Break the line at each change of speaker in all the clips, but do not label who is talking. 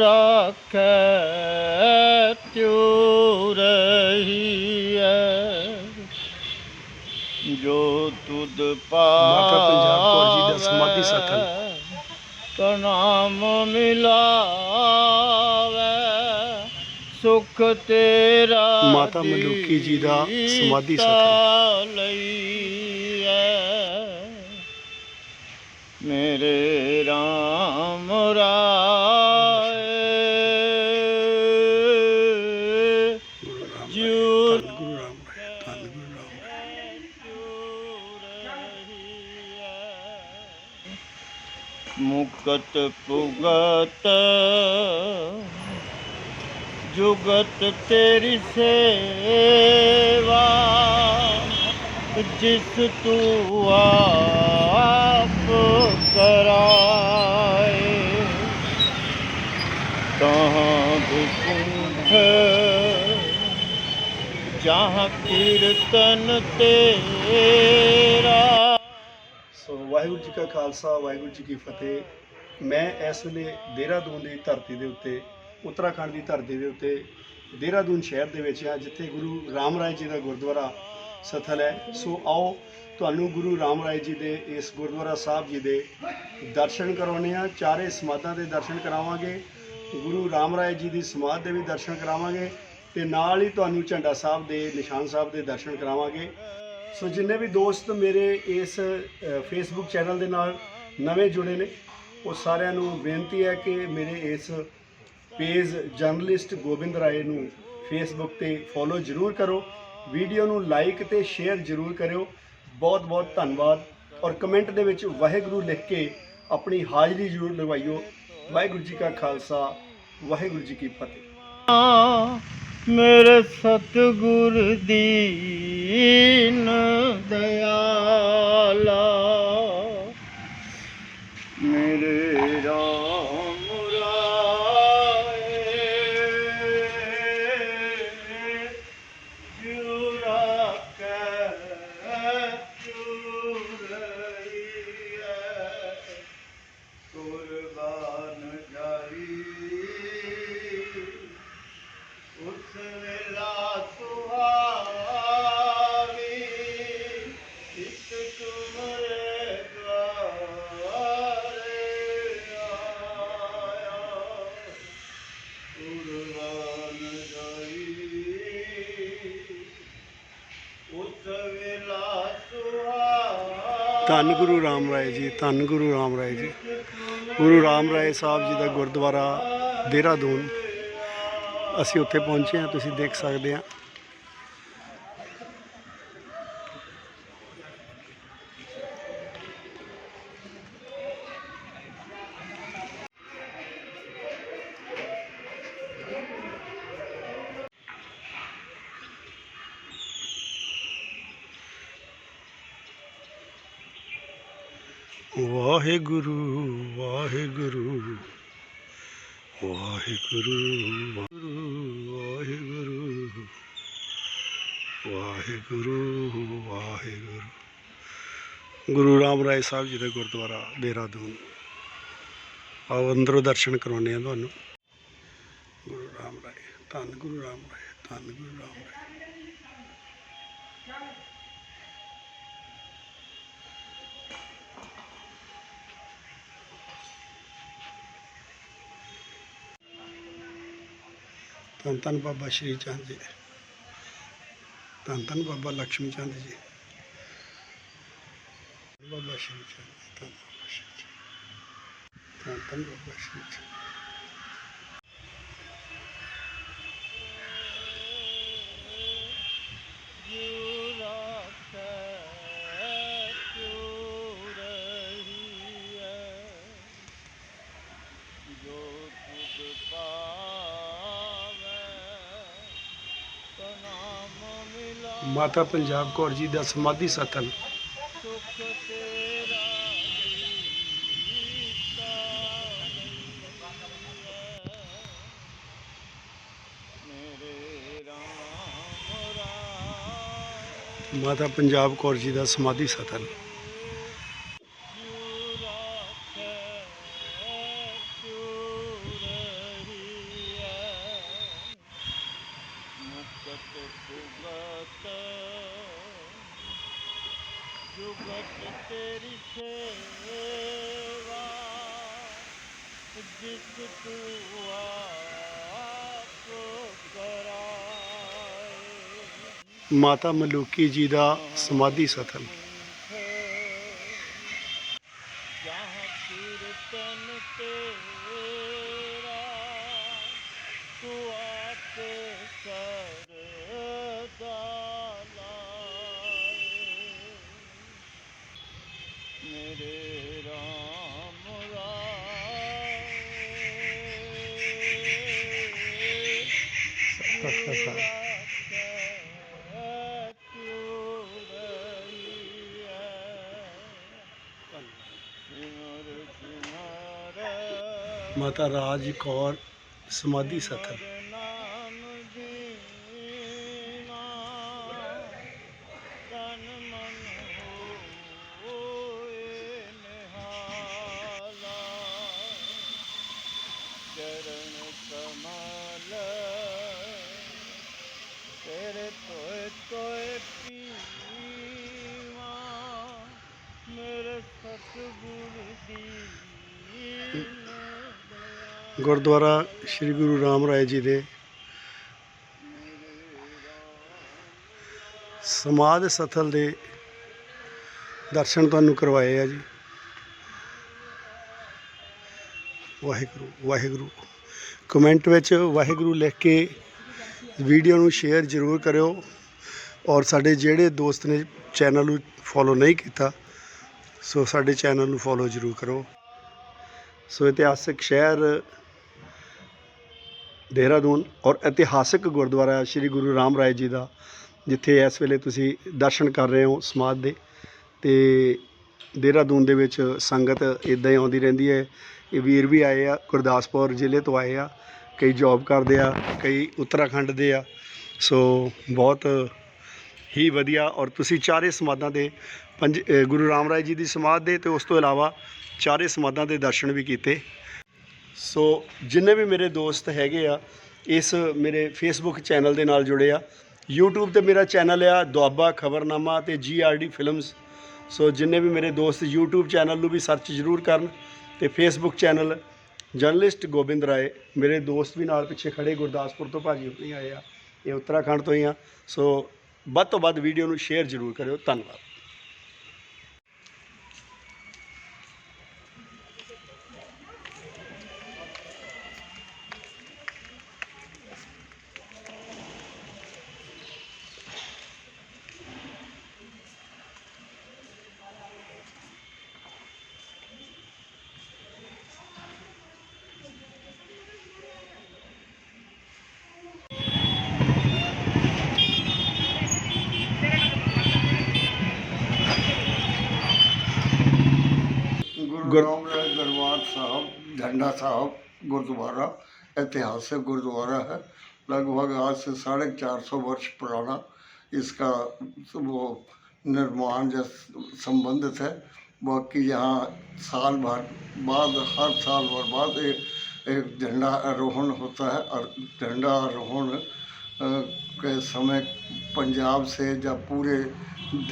ਰਾਖੈ ਤਿਉ ਰਹੀਐ। ਜੋ ਤੁਧ
ਮਾਤਾ ਪੰਜਾਬ ਕੌਰ ਜੀ ਦਾ ਸਮਾਧੀ
ਮਿਲਾਵੈ ਸੁਖ ਤੇਰਾ
ਮਾਤਾ ਮਲੂਕੀ ਜੀ ਦਾ ਸਮਾਧੀ।
ਦਿੱਤਾ ਲਈਐ। ਮੇਰੇ RAM ਮੁਕਤ ਪੁਗਤ ਜੁਗਤ ਤੇਰੀ ਸੇਵਾ ਜਿਸ ਤੂੰ ਆਪ ਕਰਾਏ। ਤਹਾਂ ਬਿਕੁੰਠ ਜਹਾਂ ਕੀਰਤਨ ਤੇਰਾ
ਵਾਹਿਗੁਰੂ ਜੀ ਕਾ ਖਾਲਸਾ, ਵਾਹਿਗੁਰੂ ਜੀ ਕੀ ਫਤਿਹ। ਮੈਂ ਇਸ ਵੇਲੇ ਦੇਹਰਾਦੂਨ ਦੀ ਧਰਤੀ ਦੇ ਉੱਤੇ, ਉੱਤਰਾਖੰਡ ਦੀ ਧਰਤੀ ਦੇ ਉੱਤੇ ਦੇਹਰਾਦੂਨ ਸ਼ਹਿਰ ਦੇ ਵਿੱਚ ਆ ਜਿੱਥੇ ਗੁਰੂ ਰਾਮ ਰਾਏ ਜੀ ਦਾ ਗੁਰਦੁਆਰਾ ਸਥਲ ਹੈ। ਸੋ ਆਓ, ਤੁਹਾਨੂੰ ਗੁਰੂ ਰਾਮ ਰਾਏ ਜੀ ਦੇ ਇਸ ਗੁਰਦੁਆਰਾ ਸਾਹਿਬ ਜੀ ਦੇ ਦਰਸ਼ਨ ਕਰਾਉਣੇ ਆ ਚਾਰੇ ਸਮਾਧਾਂ ਦੇ ਦਰਸ਼ਨ ਕਰਾਵਾਂਗੇ। ਗੁਰੂ ਰਾਮ ਰਾਏ ਜੀ ਦੀ ਸਮਾਧ ਦੇ ਵੀ ਦਰਸ਼ਨ ਕਰਾਵਾਂਗੇ ਤੇ ਨਾਲ ਹੀ ਤੁਹਾਨੂੰ ਝੰਡਾ ਸਾਹਿਬ ਦੇ, ਨਿਸ਼ਾਨ ਸਾਹਿਬ ਦੇ ਦਰਸ਼ਨ ਕਰਾਵਾਂਗੇ। ਸੋ ਜਿੰਨੇ ਵੀ ਦੋਸਤ ਮੇਰੇ ਇਸ ਫੇਸਬੁੱਕ ਚੈਨਲ ਦੇ ਨਾਲ ਨਵੇਂ ਜੁੜੇ ਨੇ, ਉਹ ਸਾਰਿਆਂ ਨੂੰ ਬੇਨਤੀ ਹੈ ਕਿ ਮੇਰੇ ਇਸ ਪੇਜ ਜਰਨਲਿਸਟ ਗੋਬਿੰਦ ਰਾਏ ਨੂੰ ਫੇਸਬੁੱਕ ਤੇ ਫੋਲੋ ਜ਼ਰੂਰ ਕਰੋ। ਵੀਡੀਓ ਨੂੰ ਲਾਈਕ ਤੇ ਸ਼ੇਅਰ ਜ਼ਰੂਰ ਕਰਿਓ। ਬਹੁਤ ਬਹੁਤ ਧੰਨਵਾਦ। ਔਰ ਕਮੈਂਟ ਦੇ ਵਿੱਚ ਵਾਹਿਗੁਰੂ ਲਿਖ ਕੇ ਆਪਣੀ ਹਾਜ਼ਰੀ ਜ਼ਰੂਰ ਲਗਵਾਈਓ ਵਾਹਿਗੁਰੂ ਜੀ ਕਾ ਖਾਲਸਾ, ਵਾਹਿਗੁਰੂ ਜੀ ਕੀ ਫਤਿਹ।
ਮੇਰੇ ਸਤਿਗੁਰ ਦੀਨ ਦਇਆਲਾ।
ਧੰਨ ਗੁਰੂ ਰਾਮ ਰਾਏ ਜੀ, ਧੰਨ ਗੁਰੂ ਰਾਮ ਰਾਏ ਜੀ। ਗੁਰੂ ਰਾਮ ਰਾਏ ਸਾਹਿਬ ਜੀ ਦਾ ਗੁਰਦੁਆਰਾ ਦੇਹਰਾਦੂਨ। ਅਸੀਂ ਉੱਥੇ ਪਹੁੰਚੇ ਹਾਂ, ਤੁਸੀਂ ਦੇਖ ਸਕਦੇ ਆ ਵਾਹਿਗੁਰੂ ਵਾਹਿਗੁਰੂ ਵਾਹਿਗੁਰੂ ਵਾਹਿਗੁਰੂ ਵਾਹਿਗੁਰੂ ਵਾਹਿਗੁਰੂ। ਗੁਰੂ ਰਾਮ ਰਾਏ ਸਾਹਿਬ ਜੀ ਦਾ ਗੁਰਦੁਆਰਾ ਦੇਹਰਾਦੂਨ। ਆਓ ਅੰਦਰੋਂ ਦਰਸ਼ਨ ਕਰਾਉਣੇ ਆ ਤੁਹਾਨੂੰ। ਗੁਰੂ ਰਾਮ ਰਾਏ, ਧੰਨ ਗੁਰੂ ਰਾਮ ਰਾਏ, ਧੰਨ ਗੁਰੂ ਰਾਮ ਰਾਏ। ਧੰਨ ਧੰਨ ਬਾਬਾ ਸ਼੍ਰੀ ਚੰਦ ਜੀ। ਧੰਨ ਧੰਨ ਬਾਬਾ ਲక్ష్ਮੀ ਚੰਦ ਜੀ। ਬਾਬਾ ਸ਼੍ਰੀ ਚੰਦ ਧੰਨ ਬਾਬਾ ਸ਼੍ਰੀ ਚੰਦ ਧੰਨ ਧੰਨ ਬਾਬਾ ਸ਼੍ਰੀ ਚੰਦ ਮਾਤਾ ਪੰਜਾਬ ਕੌਰ ਜੀ ਦਾ ਸਮਾਧੀ ਸਥਲ ਮਾਤਾ ਪੰਜਾਬ ਕੌਰ ਜੀ ਦਾ ਸਮਾਧੀ ਸਥਲ ਮਾਤਾ ਮਲੂਕੀ ਜੀ ਦਾ ਸਮਾਧੀ ਸਥਲ ਮਾਤਾ ਰਾਜ ਕੌਰ ਸਮਾਧੀ ਸਥਲ ਗੁਰਦੁਆਰਾ ਸ੍ਰੀ ਗੁਰੂ ਰਾਮ ਰਾਏ ਜੀ ਦੇ ਸਮਾਧ ਸਥਲ ਦੇ ਦਰਸ਼ਨ ਤੁਹਾਨੂੰ ਕਰਵਾਏ ਆ ਜੀ। ਵਾਹਿਗੁਰੂ ਵਾਹਿਗੁਰੂ। ਕਮੈਂਟ ਵਿੱਚ ਵਾਹਿਗੁਰੂ ਲਿਖ ਕੇ ਵੀਡੀਓ ਨੂੰ ਸ਼ੇਅਰ ਜ਼ਰੂਰ ਕਰਿਓ ਔਰ ਸਾਡੇ ਜਿਹੜੇ ਦੋਸਤ ਨੇ ਚੈਨਲ ਨੂੰ ਫੋਲੋ ਨਹੀਂ ਕੀਤਾ, ਸੋ ਸਾਡੇ ਚੈਨਲ ਨੂੰ ਫੋਲੋ ਜ਼ਰੂਰ ਕਰੋ ਸੋ ਇਤਿਹਾਸਕ ਸ਼ਹਿਰ ਦੇਹਰਾਦੂਨ ਔਰ ਇਤਿਹਾਸਕ ਗੁਰਦੁਆਰਾ ਸ੍ਰੀ ਗੁਰੂ ਰਾਮ ਰਾਏ ਜੀ ਦਾ, ਜਿੱਥੇ ਇਸ ਵੇਲੇ ਤੁਸੀਂ ਦਰਸ਼ਨ ਕਰ ਰਹੇ ਹੋ ਸਮਾਧ ਦੇ। ਤੇ ਦੇਹਰਾਦੂਨ ਦੇ ਵਿੱਚ ਸੰਗਤ ਇਦਾਂ ਹੀ ਆਉਂਦੀ ਰਹਿੰਦੀ ਹੈ। ਇਹ ਵੀਰ ਵੀ ਆਏ ਆ, ਗੁਰਦਾਸਪੁਰ ਜ਼ਿਲ੍ਹੇ ਤੋਂ ਆਏ ਆ, ਕਈ ਜੌਬ ਕਰਦੇ ਆ, ਕਈ ਉੱਤਰਾਖੰਡ ਦੇ ਆ। ਸੋ ਬਹੁਤ ਹੀ ਵਧੀਆ ਔਰ ਤੁਸੀਂ ਚਾਰੇ ਸਮਾਧਾਂ ਦੇ ਪੰਜ ਗੁਰੂ ਰਾਮ ਰਾਏ ਜੀ ਦੀ ਸਮਾਧ ਦੇ ਤੇ ਉਸ ਤੋਂ ਇਲਾਵਾ ਚਾਰੇ ਸਮਾਧਾਂ ਦੇ ਦਰਸ਼ਨ ਵੀ ਕੀਤੇ। ਸੋ ਜਿੰਨੇ ਵੀ ਮੇਰੇ ਦੋਸਤ ਹੈਗੇ ਆ, ਇਸ ਮੇਰੇ ਫੇਸਬੁੱਕ ਚੈਨਲ ਦੇ ਨਾਲ ਜੁੜੇ ਆ। YouTube ਤੇ ਮੇਰਾ ਚੈਨਲ ਆ, ਦੁਆਬਾ ਖਬਰਨਾਮਾ ਤੇ GRD ਫਿਲਮਸ ਸੋ ਜਿੰਨੇ ਵੀ ਮੇਰੇ ਦੋਸਤ YouTube ਚੈਨਲ ਨੂੰ ਵੀ ਸਰਚ ਜ਼ਰੂਰ ਕਰਨ ਤੇ Facebook channel journalist Gobind Rai, ਮੇਰੇ ਦੋਸਤ ਵੀ ਨਾਲ ਪਿੱਛੇ ਖੜੇ ਗੁਰਦਾਸਪੁਰ ਤੋਂ ਭਾਜੀ ਹੁਣੀ ਆਏ ਆ, ਇਹ ਉੱਤਰਾਖੰਡ ਤੋਂ ਹੀ ਆ। ਸੋ ਵੱਧ ਤੋਂ ਵੱਧ ਵੀਡੀਓ ਨੂੰ ਸ਼ੇਅਰ ਜ਼ਰੂਰ ਕਰਿਓ। ਧੰਨਵਾਦ।
ਗੁਰੂ
ਗੁਰ-
ਰਾਮਦਾਸ ਦਰਬਾਰ ਸਾਹਿਬ झंडा साहब गुरुद्वारा ऐतिहासिक गुरुद्वारा है लगभग आज से साढ़े चार सौ वर्ष पुराना इसका वो निर्माण जो संबंधित है बाकी यहाँ साल भर बाद हर साल भर बाद एक, एक झंडा आरोहण होता है और झंडा आरोहण अ, के समय पंजाब से जब पूरे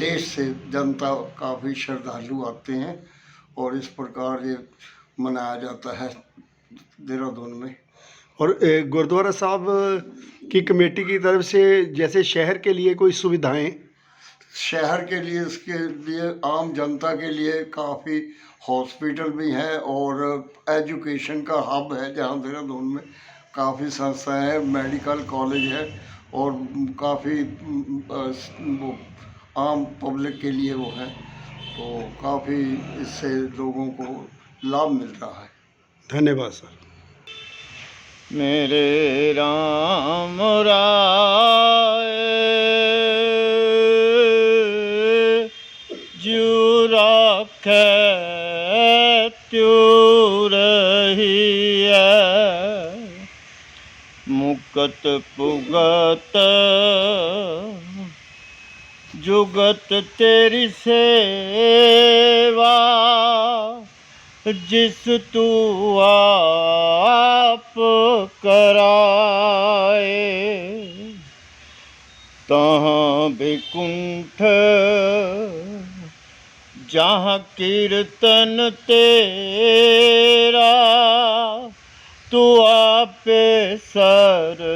देश से जनता काफ़ी श्रद्धालु आते हैं और इस प्रकार ये मनाया जाता है देहरादून में
और ए, गुरुद्वारा साहब की कमेटी की तरफ से जैसे शहर के लिए कोई सुविधाएं
शहर के लिए इसके लिए आम जनता के लिए काफ़ी हॉस्पिटल भी है और एजुकेशन का हब है जहाँ देहरादून में काफ़ी संस्थाएं हैं मेडिकल कॉलेज है और काफ़ी वो आम पब्लिक के लिए वो है तो काफ़ी इससे लोगों को लाभ मिल रहा है।
धन्यवाद सर।
मेरे राम राय जू राखै त्यों मुकत पुगत ਜੁਗਤ ਤੇਰੀ ਸੇਵਾ ਜਿਸ ਤੂੰ ਆਪ ਕਰਾਏ ਤਹਾਂ ਬਿਕੁੰਠ ਜਹਾਂ ਕੀਰਤਨ ਤੇਰਾ ਤੂੰ ਆਪੇ ਸਰਦਾਲਾ